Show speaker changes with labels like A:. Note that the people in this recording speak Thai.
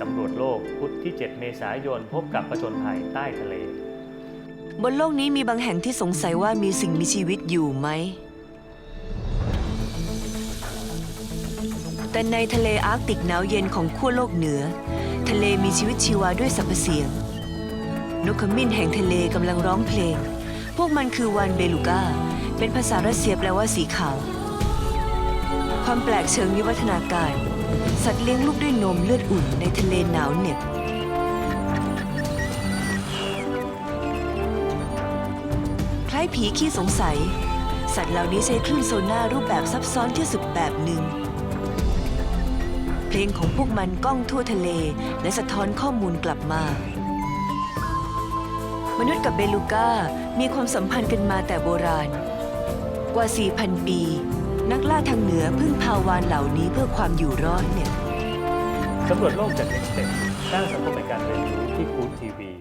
A: สำรวจโลกพุธที่ 7 เมษายนพบกับผจญภัยใต้ทะเล
B: บนโลกนี้มีบางแห่งที่สงสัยว่ามีสิ่งมีชีวิตอยู่ไหม แต่ในทะเลอาร์กติกหนาวเย็นของขั้วโลกเหนือ ทะเลมีชีวิตชีวาด้วยสัพเสียง นกขมิ้นแห่งทะเลกำลังร้องเพลง พวกมันคือวานเบลูกาเป็นภาษารัสเซียแปลว่าสีขาว ความแปลกเชิงวิวัฒนาการ สัตว์เลี้ยงลูกด้วยนมเลือดอุ่นในทะเลหนาวเหน็บคล้ายผีขี้สงสัย สัตว์เหล่านี้ใช้คลื่นโซน่ารูปแบบซับซ้อนที่สุดแบบหนึ่ง เพลงของพวกมันก้องทั่วทะเล และสะท้อนข้อมูลกลับมามนุษย์กับเบลูก้ามีความสัมพันธ์กันมาแต่โบราณ กว่า 4,000 ปี นักล่าทางเหนือเพึ่งาวานเหล่านี้เพื่อความอยู่รอดเนี่ย
A: สำรวจโลกจาก Next Step สร้างสังคมแห่งการเรียนรู้ที่คูณทีวี